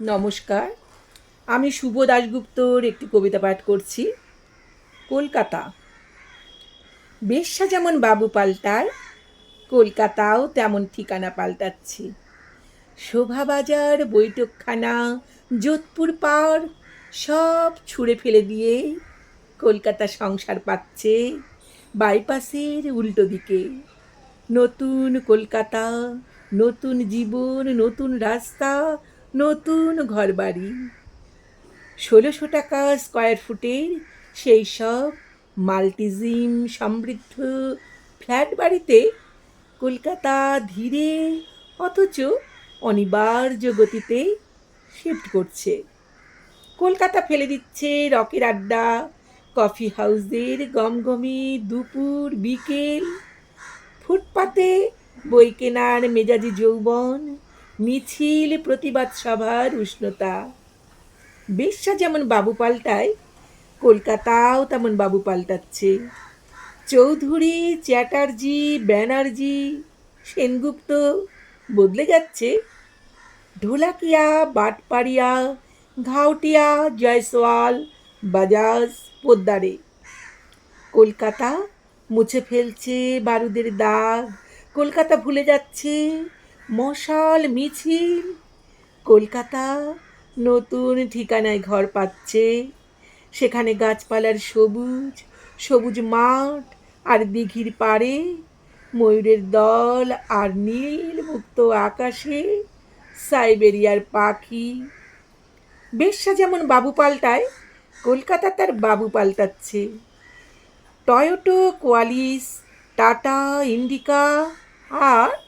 নমস্কার। আমি শুভ দাশগুপ্তর একটি কবিতা পাঠ করছি। কলকাতা। বেশ্যা যেমন বাবু পাল্টায় কলকাতাও তেমন ঠিকানা পাল্টাচ্ছে। শোভাবাজার, বৈঠকখানা, যোধপুর পার, সব ছুঁড়ে ফেলে দিয়ে কলকাতা সংসার পাচ্ছে বাইপাসের উল্টো দিকে। নতুন কলকাতা, নতুন জীবন, নতুন রাস্তা নতুন ঘরবাড়ি। ষোলোশো টাকা স্কোয়ার ফুটের সেই সব মাল্টিজিম সমৃদ্ধ ফ্ল্যাট বাড়িতে কলকাতা ধীরে অথচ অনিবার্য গতিতে শিফট করছে। কলকাতা ফেলে দিচ্ছে রকের আড্ডা কফি হাউসদের গমগমি দুপুর, বিকেল। ফুটপাতে বই কেনার মেজাজি যৌবন মিছিল, প্রতিবাদ সভার উষ্ণতা। বেশ্যা যেমন বাবু পাল্টায়, কলকাতাও তেমন বাবু পাল্টাচ্ছে। চৌধুরী, চ্যাটার্জি, ব্যানার্জি, সেনগুপ্ত বদলে যাচ্ছে। ঢোলাকিয়া, বাটপাড়িয়া, ঘাউটিয়া, জয়সওয়াল, বাজাজ পোদ্দারে। কলকাতা মুছে ফেলছে বারুদের দাগ। কলকাতা ভুলে যাচ্ছে মশাল মিছিল, কলকাতা নতুন ঠিকানায় ঘর পাচ্ছে। সেখানে গাছপালার সবুজ সবুজ মাঠ আর দিঘির পাড়ে, ময়ূরের দল আর নীল মুক্ত আকাশে সাইবেরিয়ার পাখি। বেশ্যা যেমন বাবু পাল্টায়, কলকাতা তার বাবু পাল্টাচ্ছে। টয়োটো কোয়ালিস, টাটা, ইন্ডিকা আর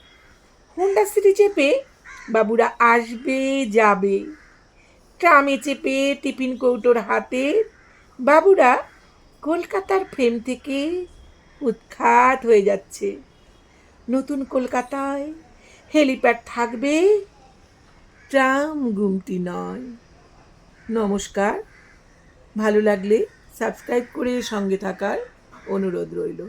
সিটি চেপে বাবুরা আসবে, যাবে। ট্রামে চেপে টিফিন কৌটোর হাতে বাবুরা কলকাতার ফ্রেম থেকে উৎখাত হয়ে যাচ্ছে। নতুন কলকাতায় হেলিপ্যাড থাকবে, ট্রাম গুমটি নয়। নমস্কার, ভালো লাগলে সাবস্ক্রাইব করে সঙ্গে থাকার অনুরোধ রইল।